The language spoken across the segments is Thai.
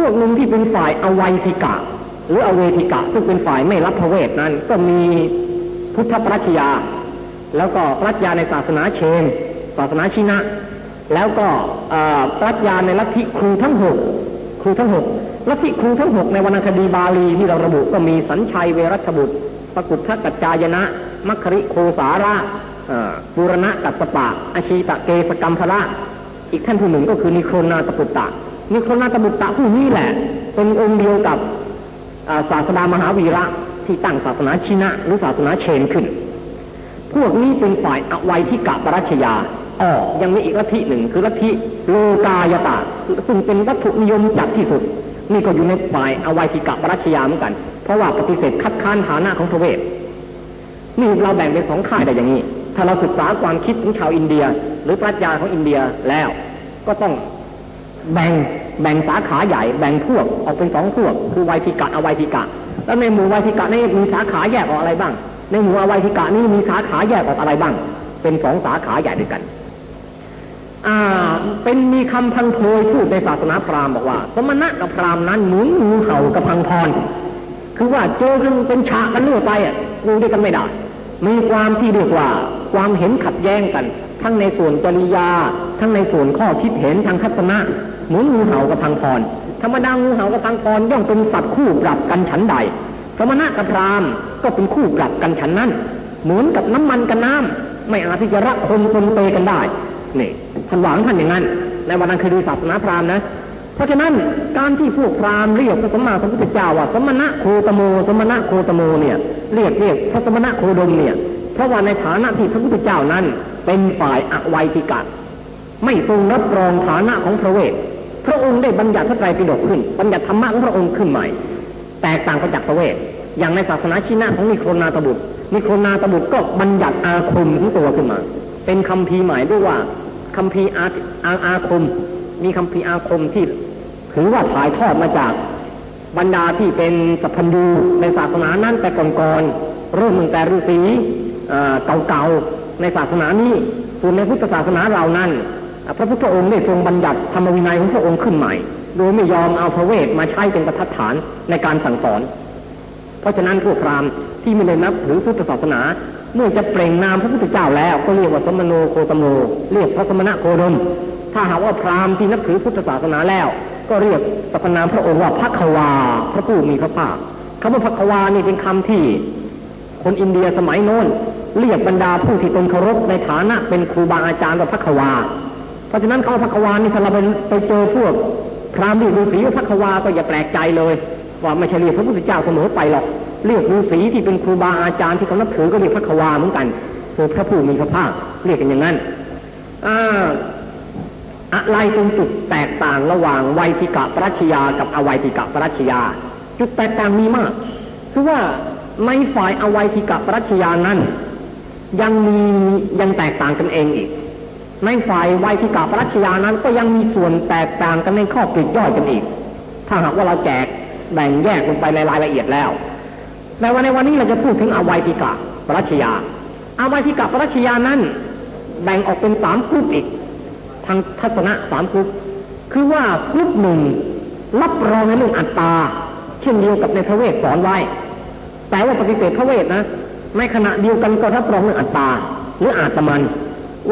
พวกหนึ่งที่เป็นฝ่ายอวัยทิกะ หรืออเวทิกะ ซึ่งเป็นฝ่ายไม่รับพระเวทนั้น ก็มีพุทธปรัชญาแล้วก็ปรัชญาในศาสนาเชน ศาสนาชินะ แล้วก็ปรัชญาในลัทธิครูทั้งหกครูทั้งหกลัทธิครูทั้งหกในวรรณคดีบาลีที่เราระบุก็มีสัญชัยเวรัชบุตรปกุฏทกัจจายนะ มัคคริโคสาระบูรณะกัสปะอาชีตะเกสกรรมพระอีกท่านผู้หนึ่งก็คือนิโครนาตปุตตะ นิโครนาตปุตตะผู้นี้แหละ เป็นองค์เดียวกับศาสดามหาวีระที่ตั้งศาสนาชินะหรือศาสนาเชนขึ้น พวกนี้เป็นฝ่ายอวัยทิกะปรัชญาอ๋อยังมีอีกลัทธิหนึ่งคือลัทธิโลกายตาซึ่งเป็นวัตถุนิยมจัดที่สุด นี่ก็อยู่ในฝ่ายอวัยทิกะปรัชญาเหมือนกัน เพราะว่าปฏิเสธคัดค้านฐานะของพระเวทนี่เราแบ่งเป็นสองข่ายได้อย่างนี้ ถ้าเราศึกษาความคิดของชาวอินเดีย หรือปรัชญาของอินเดียแล้ว ก็ต้องแบ่ง แบ่งสาขาใหญ่แบ่งพวกออกเป็นสองพวก คือวัยทิกะอวัยทิกะ แล้วในหมู่วัยทิกะนี่มีสาขาแยกออกอะไรบ้าง ในหมู่อวัยทิกะนี่มีสาขาแยกออกอะไรบ้าง เป็นสองสาขาใหญ่ด้วยกันอ่าเป็นมีคำพังโพยพูดในศาสนาพราหมณ์บอกว่า สมณะกับพราหมณ์นั้นหมุนงูเห่ากับพังพรคือว่าเจอกันเป็นฉากกันเรื่อยไปอะดูด้วยกันไม่ได้มีความที่เรียกว่าความเห็นขัดแย้งกัน ทั้งในส่วนจริยา ทั้งในส่วนข้อคิดเห็นทางทัศนะเหมือนงูเห่ากับพังพรธรรมดางูเห่ากับพังพรย่อมเป็นสัตว์คู่ปรับกันฉันใดสมณะกับพรามก็เป็นคู่ปรับกันฉันนั้น เหมือนกับน้ำมันกับน้ำไม่อาจที่จะรักคนปนเปกันได้นี่ท่านหวังท่านอย่างนั้นในวันนั้นคือดูศาสนาพราหมณ์นะ เพราะฉะนั้นการที่พวกพราหมณ์เรียกพระสมมาสัมพุทธเจ้าว่าสมณะโคตโม สมณะโคตโมเนี่ยเรียกเรียกพระสมณะโคดมเนี่ยเพราะว่าในฐานะที่พระพุทธเจ้านั้น เป็นฝ่ายอวัยติกะ ไม่ทรงรับรองฐานะของพระเวท พระองค์ได้บัญญัติพระไตรปิฎกขึ้น บัญญัติธรรมะของพระองค์ขึ้นใหม่ แตกต่างไปจากพระเวท อย่างในศาสนาชินะของนิโครนาตบุตร นิโครนาตบุตรก็บัญญัติอาคมของตัวขึ้นมา เป็นคำพีใหมายด้วยว่าคำพีอาอาอาคม มีคำพีอาคมที่ถือว่าถ่ายทอดมาจากบรรดาที่เป็นสัพพัญญูในศาสนานั้นแต่ก่อนๆเริ่มตั้งแต่ฤาษีเก่าๆ ในศาสนานี้ส่วนในพุทธศาสนาเรานั้น พระพุทธองค์ได้ทรงบัญญัติธรรมวินัยของพระองค์ขึ้นใหม่ โดยไม่ยอมเอาพระเวทมาใช้เป็นประทัดฐานในการสั่งสอน เพราะฉะนั้นพวกพราหมณ์ที่ไม่ได้นับถือพุทธศาสนา เมื่อจะเปล่งนามพระพุทธเจ้าแล้ว ก็เรียกว่าสมโนโคตโมเรียกพระสมณะโคดม ถ้าหากว่าพราหมณ์ที่นับถือพุทธศาสนาแล้ว ก็เรียกสรรพนามพระองค์ว่าพระควา พระผู้มีพระภาคคำว่าพระควานี่เป็นคำที่ คนอินเดียสมัยโน้น เรียกบรรดาผู้ที่ตนเคารพในฐานะเป็นครูบาอาจารย์ว่าพระควา เพราะฉะนั้นเขาพักวานี่ถ้าเราไปไปเจอพวกพราหมณ์ฤาษีพักวาก็อย่าแปลกใจเลยว่าไม่ใช่เรียกพระพุทธเจ้าเสมอไปหรอกเรียกฤาษีที่เป็นครูบาอาจารย์ที่เขานับถือก็เรียกพักวาเหมือนกันคือพระผู้มีพระภาคเรียกกันอย่างนั้นอ่าอะไรเป็นจุดแตกต่างระหว่างไวยติกะปรัชญากับอวัยติกะปรัชญา จุดแตกต่างมีมาก คือว่าในฝ่ายอวัยติกะปรัชญานั้น ยังมียังแตกต่างกันเองอีก ในฝ่ายวัยทิกาปรัชญานั้นก็ยังมีส่วนแตกต่างกันในข้อปลีกย่อยกันอีก ถ้าหากว่าเราแจกแบ่งแยกลงไปในรายละเอียดแล้วในวันในวันนี้เราจะพูดถึงอวัยทิกาปรัชญาอวัยทิกาปรัชญานั้น แบ่งออกเป็นสามกลุ่มอีก ทางทัศนะสามกลุ่มคือว่ากลุ่มหนึ่งรับรองในเรื่องอัตตา เช่นเดียวกับในพระเวทสอนไว้ แต่ว่าปฏิเสธพระเวทนะ ในขณะเดียวกันก็รับรองเรื่องอัตตาหรืออาตมัน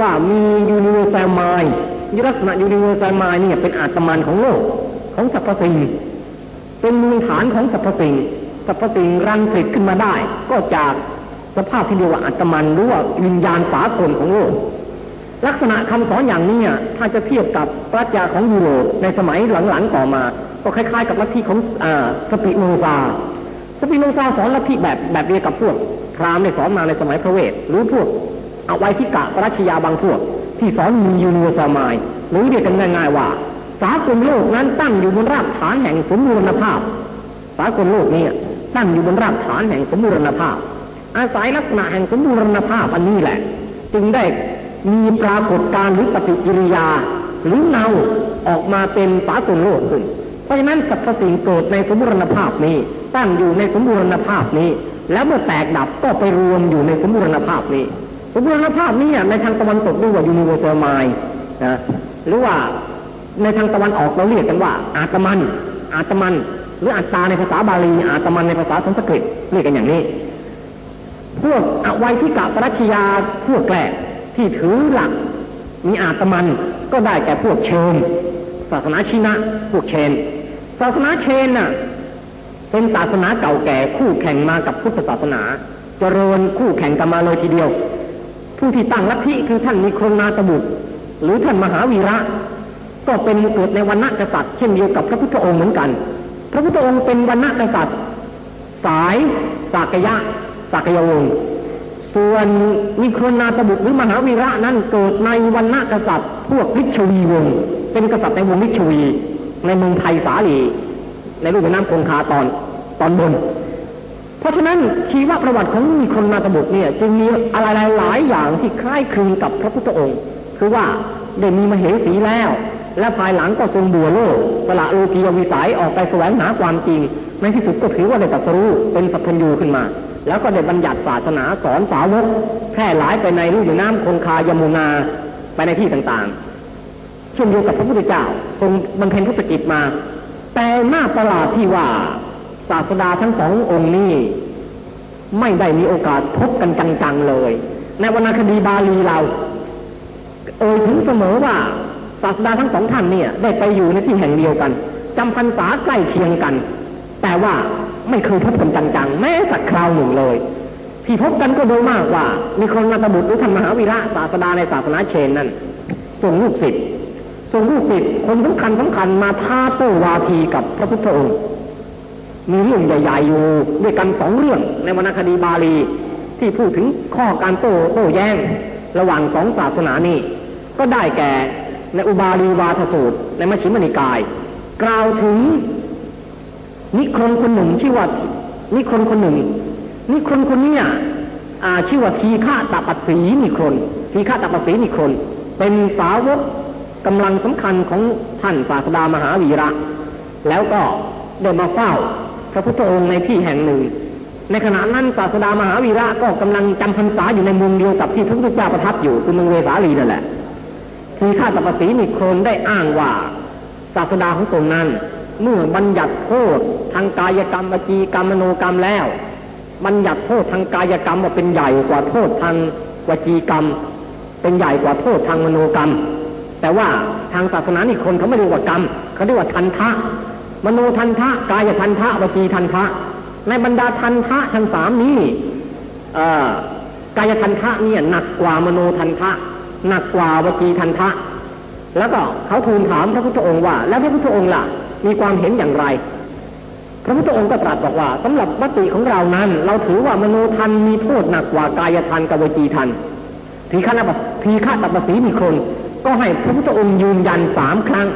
ว่ามียูนิเวอร์แซลไมล์ลักษณะยูนิเวอร์แซลไมล์นี่เป็นอาตมันของโลกของสรรพสิ่งเป็นมูลฐานของสรรพสิ่งสรรพสิ่งรังผลิตขึ้นมาได้ ก็จากสภาพที่เรียกว่าอาตมันหรือว่าวิญญาณฝากลของโลก ลักษณะคำสอนอย่างนี้ถ้าจะเทียบกับปรัชญาของยูโรปในสมัยหลังๆต่อมา ก็คล้ายๆ กับลัทธิของอสปิโนซาสปิโนซาสอนลัทธิแบบแบบเดียวกับพวก พราหมณ์ในสอนมาในสมัยพระเวทรือพวกเอาไว้ที่กะปรัชญาบางพวก ที่สอนมียูนิวอร์แซลไมล์หรือเรียกกันง่ายๆว่า สากลโลกนั้นตั้งอยู่บนรากฐานแห่งสมบูรณภาพ สากลโลกนี้ตั้งอยู่บนรากฐานแห่งสมบูรณภาพ อาศัยลักษณะแห่งสมบูรณภาพอันนี้แหละ จึงได้มีปรากฏการหรือปฏิกิริยา หรือเงาออกมาเป็นสากลโลกขึ้น เพราะฉะนั้นสรรพสิ่งเกิดในสมบูรณภาพนี้ ตั้งอยู่ในสมบูรณภาพนี้ แล้วเมื่อแตกดับก็ไปรวมอยู่ในสมบูรณภาพนี้ สมบูรณภาพนี้ในทางตะวันตกเรียกว่ายูนิเวอร์แซลไมล์นะหรือว่าในทางตะวันออกเราเรียกกันว่า อาตมัน อาตมัน หรืออัตตาในภาษาบาลี อาตมันในภาษาสันสกฤตเรียกกันอย่างนี้ พวกอวัยทิกะปรัชญาพวกแกลกที่ถือหลัก มีอาตมันก็ได้แก่พวกเชนศาสนาชินะ พวกเชน ศาสนาเชนน่ะ เป็นศาสนาเก่าแก่คู่แข่งมากับพุทธศาสนาเจริญคู่แข่งกันมาเลยทีเดียว ผู้ที่ตั้งลัทธิคือท่านมีโครนาตบุตร หรือท่านมหาวีระ ก็เป็นเกิดในวันณะกษัตริย์เช่นเดียวกับพระพุทธองค์เหมือนกัน พระพุทธองค์เป็นวันณะกษัตริย์ สายสากยะสากยวงศ์ส่วนมีโครนาตบุตรหรือมหาวีระนั้นเกิดในวันณะกษัตริย์ พวกลิชวีวงศ์เป็นกษัตริย์ในวงลิชวีในเมืองไทยสาลี ในรูปแม่น้ำคงคาตอนตอนบน เพราะฉะนั้นชีวประวัติของมีคนนาตบุตรเนี่ย จึงมีอะไรหลายอย่างที่คล้ายคลึงกับพระพุทธองค์ คือว่าได้มีมเหสีแล้ว และภายหลังก็ทรงบัวโลกสละโลกียวิสัยออกไปแสวงหาความจริงในที่สุดก็ถือว่าได้ตรัสรู้เป็นสัพพัญญูขึ้นมา แล้วก็ได้บัญญัติศาสนาสอนสาวกแพร่หลายไปในรูปน้ำคงคายมุนาไปในที่ต่างๆเช่นเดียวกับพระพุทธเจ้าทรงบำเพ็ญพุทธกิจมา แต่หน้าประหลาดที่ว่าศาสดาทั้งสององค์นี้ไม่ได้มีโอกาสพบกันจังๆเลย ในวรรณคดีบาลีเรา เอ่ยถึงเสมอว่าศาสดาทั้งสองท่านเนี่ย ได้ไปอยู่ในที่แห่งเดียวกันจำพรรษาใกล้เคียงกัน แต่ว่าไม่เคยพบกันจังๆแม้สักคราวหนึ่งเลยที่พบกันก็โดยมากว่า มีคนนาตบุตรหรือท่านมหาวีระศาสดาในศาสนาเชนนั้นส่งลูกศิษย์ ส่งลูกศิษย์คนสำคัญสำคัญมาท้าโต้วาทีกับพระพุทธองค์มีเรื่องใหญ่ๆอยู่ด้วยกันสองเรื่องในวรรณคดีบาลี ที่พูดถึงข้อการโต้โต้แย้ง ระหว่างสองศาสนานี้ ก็ได้แก่ในอุบาลีวาทสูตร ในมัชฌิมนิกาย กล่าวถึง นิคนคนหนึ่งชื่อว่านิคนคนหนึ่ง นิคนคนเนี้ยอ่าชื่อว่าทีฆาตปัสสีนิคนทีฆาตปัสสีนิคนเป็นสาวก กำลังสำคัญของท่านศาสดามหาวีระ แล้วก็ได้มาเฝ้าพระพุทธองค์ในที่แห่งหนึ่ง ในขณะนั้นศาสดามหาวีระก็กำลังจำพรรษาอยู่ในเมืองเดียวกับที่พระพุทธเจ้าประทับอยู่คือเมืองเวสาลีนั่นแหละทีฆาตปสสีนิโครนได้อ้างว่าศาสดาของตนนั้น เมื่อบัญญัติโทษทางกายกรรมวจีกรรมมโนกรรมแล้ว บัญญัติโทษทางกายกรรมว่าเป็นใหญ่กว่าโทษทางวจีกรรม เป็นใหญ่กว่าโทษทางมโนกรรม แต่ว่าทางศาสนานิคนเขาไม่เรียกว่ากรรมเขาเรียกว่าทันทะ มโนทันทะกายทันทะวจีทันทะ ในบรรดาทันทะทั้งสามนี้กายทันทะเนี่ยหนักกว่ามโนทันทะหนักกว่าวจีทันทะ แล้วก็เขาทูลถามพระพุทธองค์ว่า แล้วพระพุทธองค์ล่ะ มีความเห็นอย่างไร พระพุทธองค์ก็ตรัสบอกว่าสำหรับมติของเรานั้น เราถือว่ามโนทันมีโทษหนักกว่ากายทันกับวจีทันทีฆาตปทีฆาตปสีมีคน ก็ให้พระพุทธองค์ยืนยันสามครั้ง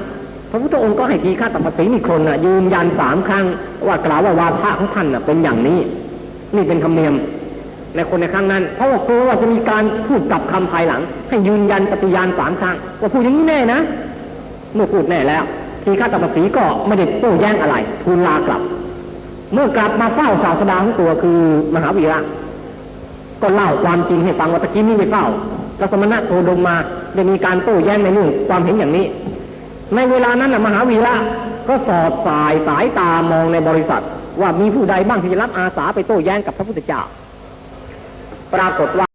พระพุทธองค์ก็ให้ทีฆาตปสีมีคนน่ะยืนยันสามครั้ง ว่ากล่าวว่าวาทะของท่านน่ะเป็นอย่างนี้ นี่เป็นธรรมเนียมในคนในครั้งนั้น เพราะว่ากลัวว่าจะมีการพูดกลับคำภายหลัง ให้ยืนยันปฏิญาณสามครั้งว่าพูดอย่างนี้แน่นะเมื่อพูดแน่แล้ว ทีฆาตปสีก็ไม่ได้โต้แย้งอะไรทูลลากลับ เมื่อกลับมาเฝ้าศาสดาของตัวคือมหาวีระก็เล่าความจริงให้ฟังว่าตะกี้นี้ไม่เฝ้า พระสมณะโคดมมาได้มีการโต้แย้งในเรื่องความเห็นอย่างนี้ ในเวลานั้นนะมหาวีระก็สอดสายสายตามองในบริษัท ว่ามีผู้ใดบ้างที่จะรับอาสาไปโต้แย้งกับพระพุทธเจ้า ปรากฏว่า